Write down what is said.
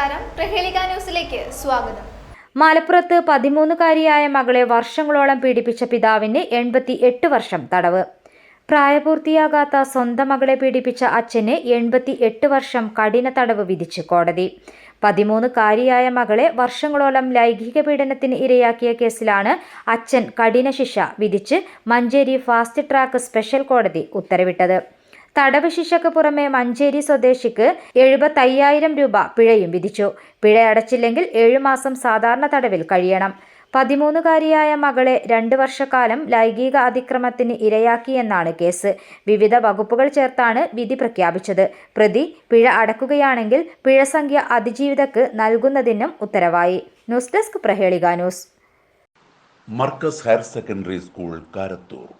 നമസ്കാരം. പ്രഹേളിക ന്യൂസിലേക്ക് സ്വാഗതം. മലപ്പുറത്ത് പതിമൂന്നുകാരിയായ മകളെ വർഷങ്ങളോളം പീഡിപ്പിച്ച പിതാവിന് എൺപത്തി എട്ട് വർഷം തടവ്. പ്രായപൂർത്തിയാകാത്ത സ്വന്തം മകളെ പീഡിപ്പിച്ച അച്ഛന് എൺപത്തി എട്ട് വർഷം കഠിന തടവ് വിധിച്ച് കോടതി. പതിമൂന്നുകാരിയായ മകളെ വർഷങ്ങളോളം ലൈംഗിക പീഡനത്തിന് ഇരയാക്കിയ കേസിലാണ് അച്ഛൻ കഠിന ശിക്ഷ വിധിച്ച് മഞ്ചേരി ഫാസ്റ്റ് ട്രാക്ക് സ്പെഷ്യൽ കോടതി ഉത്തരവിട്ടത്. തടവ് ശിക്ഷയ്ക്ക് പുറമെ മഞ്ചേരി സ്വദേശിക്ക് എഴുപത്തയ്യായിരം രൂപ പിഴയും വിധിച്ചു. പിഴ അടച്ചില്ലെങ്കിൽ ഏഴുമാസം സാധാരണ തടവിൽ കഴിയണം. പതിമൂന്നുകാരിയായ മകളെ രണ്ടു വർഷക്കാലം ലൈംഗിക അതിക്രമത്തിന് ഇരയാക്കിയെന്നാണ് കേസ്. വിവിധ വകുപ്പുകൾ ചേർത്താണ് വിധി പ്രഖ്യാപിച്ചത്. പ്രതി പിഴ അടക്കുകയാണെങ്കിൽ പിഴ സംഖ്യ അതിജീവിതക്ക് നൽകുന്നതിനും ഉത്തരവായി. News desk Prahelika news. Markaz higher secondary school Karathur.